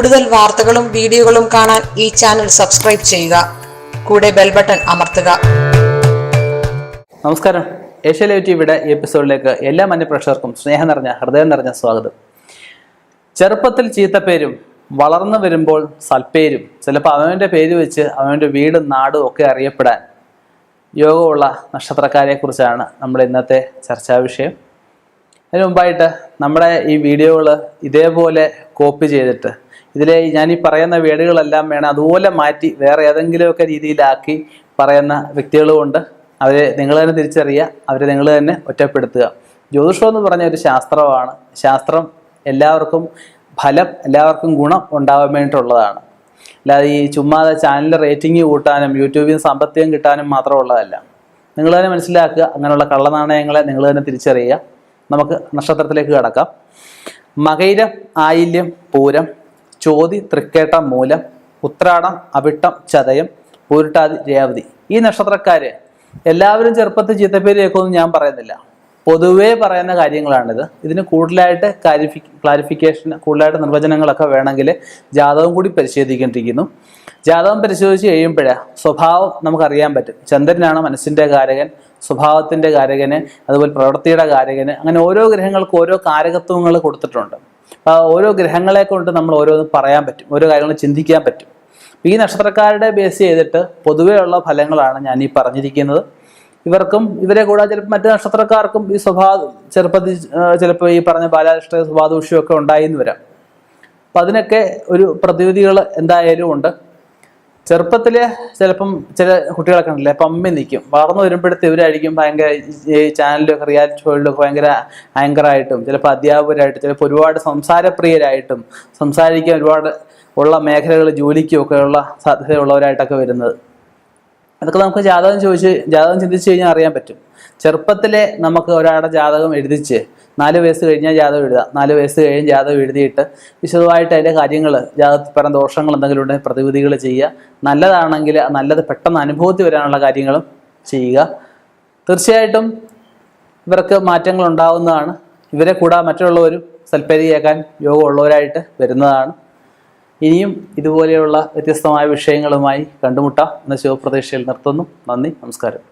കൂടുതൽ വാർത്തകളും വീഡിയോകളും കാണാൻ ഈ ചാനൽ സബ്സ്ക്രൈബ് ചെയ്യുക. കൂടെ ബെൽ ബട്ടൺ അമർത്തുക. നമസ്കാരം. ഏഷ്യ ലൈവ് ടിവിയുടെ എപ്പിസോഡിലേക്ക് എല്ലാ മന്യപ്രേക്ഷകർക്കും സ്നേഹം നിറഞ്ഞ ഹൃദയം നിറഞ്ഞ സ്വാഗതം. ചെറുപ്പത്തിൽ ചീത്തപ്പേരും വളർന്നു വരുമ്പോൾ സൽപ്പേരും ചിലപ്പോൾ അവന്റെ പേര് വെച്ച് അവന്റെ വീടും നാടും ഒക്കെ അറിയപ്പെടാൻ യോഗമുള്ള നക്ഷത്രക്കാരെ കുറിച്ചാണ് നമ്മൾ ഇന്നത്തെ ചർച്ചാ വിഷയം. അതിന് മുമ്പായിട്ട് നമ്മുടെ ഈ വീഡിയോകൾ ഇതേപോലെ കോപ്പി ചെയ്തിട്ട് ഇതിലെ ഞാൻ ഈ പറയുന്ന വേടുകളെല്ലാം വേണം. അതുപോലെ മാറ്റി വേറെ ഏതെങ്കിലുമൊക്കെ രീതിയിലാക്കി പറയുന്ന വ്യക്തികളുമുണ്ട് അവരെ നിങ്ങൾ തന്നെ തിരിച്ചറിയുക. അവരെ നിങ്ങൾ തന്നെ ഒറ്റപ്പെടുത്തുക. ജ്യോതിഷം എന്ന് പറഞ്ഞ ഒരു ശാസ്ത്രമാണ്. ശാസ്ത്രം എല്ലാവർക്കും ഫലം എല്ലാവർക്കും ഗുണം ഉണ്ടാവാൻ വേണ്ടിയിട്ടുള്ളതാണ്. അല്ലാതെ ഈ ചുമ്മാതെ ചാനൽ റേറ്റിംഗ് കൂട്ടാനും യൂട്യൂബിൽ നിന്ന് സാമ്പത്തികം കിട്ടാനും മാത്രമുള്ളതല്ല. നിങ്ങൾ തന്നെ മനസ്സിലാക്കുക. അങ്ങനെയുള്ള കള്ളനാണയങ്ങളെ നിങ്ങൾ തന്നെ തിരിച്ചറിയുക. നമുക്ക് നക്ഷത്രത്തിലേക്ക് കടക്കാം. മകൈരം ആയില്യം പൂരം ചോതി തൃക്കേട്ടം മൂലം ഉത്രാടം അവിട്ടം ചതയം പൂരിട്ടാതി രേവതി. ഈ നക്ഷത്രക്കാര് എല്ലാവരും ചെറുപ്പത്തിൽ ചീത്തപ്പേര് കേൾക്കുമെന്ന് ഞാൻ പറയുന്നില്ല. പൊതുവേ പറയുന്ന കാര്യങ്ങളാണിത്. ഇതിന് കൂടുതലായിട്ട് ക്ലാരിഫി ക്ലാരിഫിക്കേഷൻ കൂടുതലായിട്ട് നിർവചനങ്ങളൊക്കെ വേണമെങ്കിൽ ജാതകം കൂടി പരിശോധിക്കേണ്ടിയിരിക്കുന്നു. ജാതകം പരിശോധിച്ച് കഴിയുമ്പോഴേ സ്വഭാവം നമുക്കറിയാൻ പറ്റും. ചന്ദ്രനാണ് മനസ്സിന്റെ കാരകൻ സ്വഭാവത്തിന്റെ കാരകന് അതുപോലെ പ്രവൃത്തിയുടെ കാരകന് അങ്ങനെ ഓരോ ഗ്രഹങ്ങൾക്കും ഓരോ കാരകത്വങ്ങൾ കൊടുത്തിട്ടുണ്ട്. ഓരോ ഗ്രഹങ്ങളെ കൊണ്ട് നമ്മൾ ഓരോന്നും പറയാൻ പറ്റും ഓരോ കാര്യങ്ങൾ ചിന്തിക്കാൻ പറ്റും. ഈ നക്ഷത്രക്കാരുടെ ബേസ് ചെയ്തിട്ട് പൊതുവേ ഉള്ള ഫലങ്ങളാണ് ഞാൻ ഈ പറഞ്ഞിരിക്കുന്നത്. ഇവർക്കും ഇവരെ കൂടാതെ ചിലപ്പോൾ മറ്റു നക്ഷത്രക്കാർക്കും ഈ സ്വഭാവം ചെറുപ്പത്തിൽ ചിലപ്പോൾ ഈ പറഞ്ഞ സ്വഭാവദൂഷ്യമൊക്കെ ഉണ്ടായി എന്ന് വരാം. അപ്പം അതിനൊക്കെ ഒരു പ്രതിവിധികൾ എന്തായാലും ഉണ്ട്. ചെറുപ്പത്തിൽ ചിലപ്പം ചില കുട്ടികളൊക്കെ ഉണ്ടല്ലേ പമ്മി നിൽക്കും വളർന്നു വരുമ്പോഴത്തെ ഇവരായിരിക്കും ഭയങ്കര ഈ ചാനലിലൊക്കെ റിയാലിറ്റി ഷോയിലൊക്കെ ഭയങ്കര ആങ്കറായിട്ടും ചിലപ്പോൾ അധ്യാപകരായിട്ടും ചിലപ്പോൾ ഒരുപാട് സംസാരപ്രിയരായിട്ടും സംസാരിക്കാൻ ഒരുപാട് ഉള്ള മേഖലകൾ ജോലിക്കും ഒക്കെ ഉള്ള സാധ്യതയുള്ളവരായിട്ടൊക്കെ വരുന്നത്. അതൊക്കെ നമുക്ക് ജാതകം ചോദിച്ച് ജാതകം ചിന്തിച്ച് കഴിഞ്ഞാൽ അറിയാൻ പറ്റും. ചെറുപ്പത്തിലെ നമുക്ക് ഒരാളുടെ ജാതകം എഴുതിച്ച് നാല് വയസ്സ് കഴിഞ്ഞാൽ ജാതകം എഴുതാം. നാല് വയസ്സ് കഴിഞ്ഞ് ജാതകം എഴുതിയിട്ട് വിശദമായിട്ട് അതിന്റെ കാര്യങ്ങൾ ജാതകത്തിൽ പറഞ്ഞ ദോഷങ്ങൾ എന്തെങ്കിലും ഉണ്ടെങ്കിൽ പ്രതിവിധികൾ ചെയ്യുക. നല്ലതാണെങ്കിൽ നല്ലത് പെട്ടെന്ന് അനുഭവത്തിൽ വരാനുള്ള കാര്യങ്ങളും ചെയ്യുക. തീർച്ചയായിട്ടും ഇവർക്ക് മാറ്റങ്ങൾ ഉണ്ടാവുന്നതാണ് ഇവരെ കൂടാതെ മറ്റുള്ളവരും സൽപ്പേരി കേൾക്കാൻ യോഗമുള്ളവരായിട്ട് വരുന്നതാണ്. ഇനിയും ഇതുപോലെയുള്ള വ്യത്യസ്തമായ വിഷയങ്ങളുമായി കണ്ടുമുട്ടാം. എന്ന ശുഭപ്രതീക്ഷയിൽ നിർത്തുന്നു. നന്ദി നമസ്കാരം.